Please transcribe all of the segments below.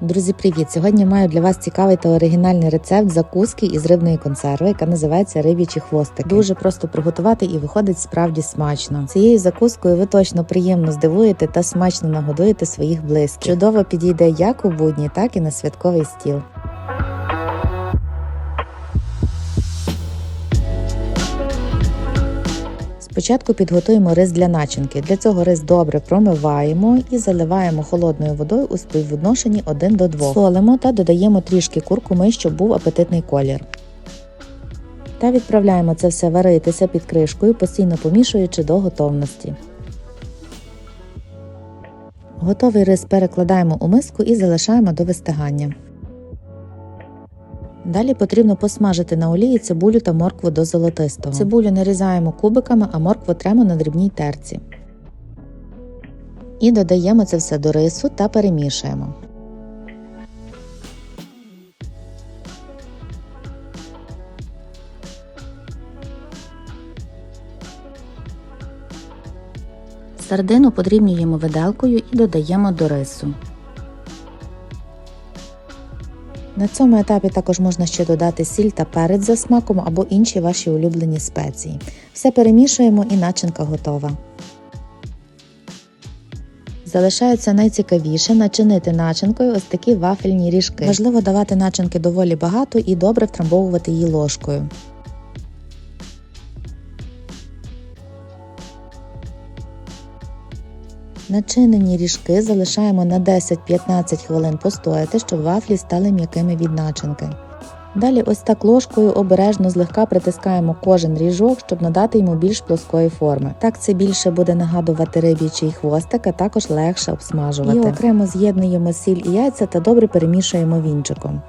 Друзі, привіт! Сьогодні маю для вас цікавий та оригінальний рецепт закуски із рибної консерви, яка називається риб'ячі хвостики. Дуже просто приготувати і виходить справді смачно. Цією закускою ви точно приємно здивуєте та смачно нагодуєте своїх близьких. Чудово підійде як у будні, так і на святковий стіл. Спочатку підготуємо рис для начинки. Для цього рис добре промиваємо і заливаємо холодною водою у співвідношенні 1 до 2. Солимо та додаємо трішки куркуми, щоб був апетитний колір. Та відправляємо це все варитися під кришкою, постійно помішуючи до готовності. Готовий рис перекладаємо у миску і залишаємо до вистигання. Далі потрібно посмажити на олії цибулю та моркву до золотистого. Цибулю нарізаємо кубиками, а моркву тремо на дрібній терці. І додаємо це все до рису та перемішуємо. Сардину подрібнюємо виделкою і додаємо до рису. На цьому етапі також можна ще додати сіль та перець за смаком або інші ваші улюблені спеції. Все перемішуємо і начинка готова. Залишається найцікавіше начинити начинкою ось такі вафельні ріжки. Важливо давати начинки доволі багато і добре втрамбовувати її ложкою. Начинені ріжки залишаємо на 10-15 хвилин постояти, щоб вафлі стали м'якими від начинки. Далі ось так ложкою обережно злегка притискаємо кожен ріжок, щоб надати йому більш плоскої форми. Так це більше буде нагадувати риб'ячий хвостик, а також легше обсмажувати. І окремо з'єднуємо сіль і яйця та добре перемішуємо вінчиком.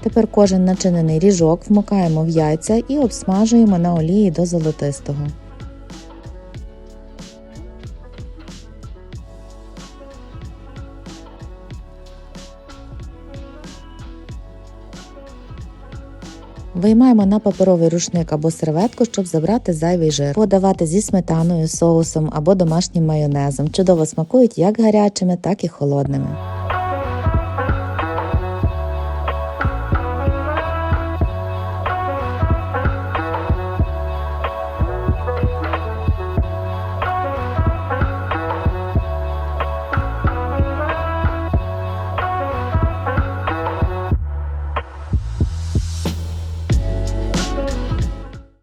Тепер кожен начинений ріжок вмикаємо в яйця і обсмажуємо на олії до золотистого. Виймаємо на паперовий рушник або серветку, щоб забрати зайвий жир. Подавати зі сметаною, соусом або домашнім майонезом. Чудово смакують як гарячими, так і холодними.